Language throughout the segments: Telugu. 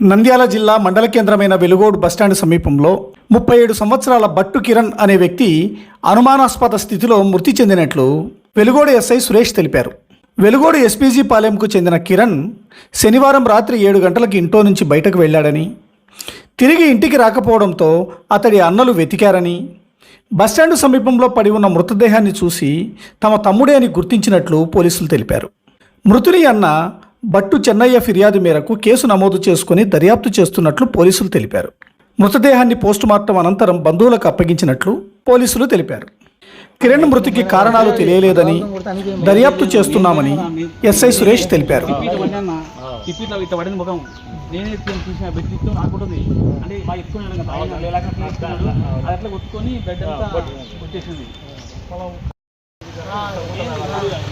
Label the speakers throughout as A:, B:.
A: నంద్యాల జిల్లా మండల కేంద్రమైన వెలుగోడు బస్టాండ్ సమీపంలో ముప్పై ఏడు సంవత్సరాల బట్టు కిరణ్ అనే వ్యక్తి అనుమానాస్పద స్థితిలో మృతి చెందినట్లు వెలుగోడు ఎస్ఐ సురేష్ తెలిపారు. వెలుగోడు ఎస్పీజీ పాలెంకు చెందిన కిరణ్ శనివారం రాత్రి ఏడు గంటలకు ఇంట్లో నుంచి బయటకు వెళ్ళాడని తిరిగి ఇంటికి రాకపోవడంతో అతడి అన్నలు వెతికారని బస్టాండ్ సమీపంలో పడి ఉన్న మృతదేహాన్ని చూసి తమ తమ్ముడే అని గుర్తించినట్లు పోలీసులు తెలిపారు. మృతుని అన్న భట్టు చెన్నయ్య ఫిర్యాదు మేరకు కేసు నమోదు చేసుకుని దర్యాప్తు చేస్తున్నట్లు పోలీసులు తెలిపారు. మృతదేహాన్ని పోస్టుమార్టం అనంతరం బంధువులకు అప్పగించినట్లు పోలీసులు తెలిపారు. కిరణ్ మృతికి కారణాలు తెలియలేదని దర్యాప్తు చేస్తున్నామని ఎస్ఐ సురేష్ తెలిపారు.
B: బెడ్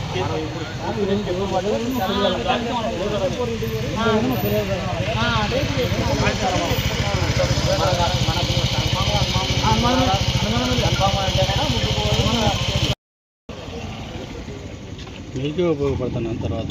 B: అంటే బాగా ఎత్తుకున్నాను
C: మీకే ఉపయోగపడుతున్నాను తర్వాత.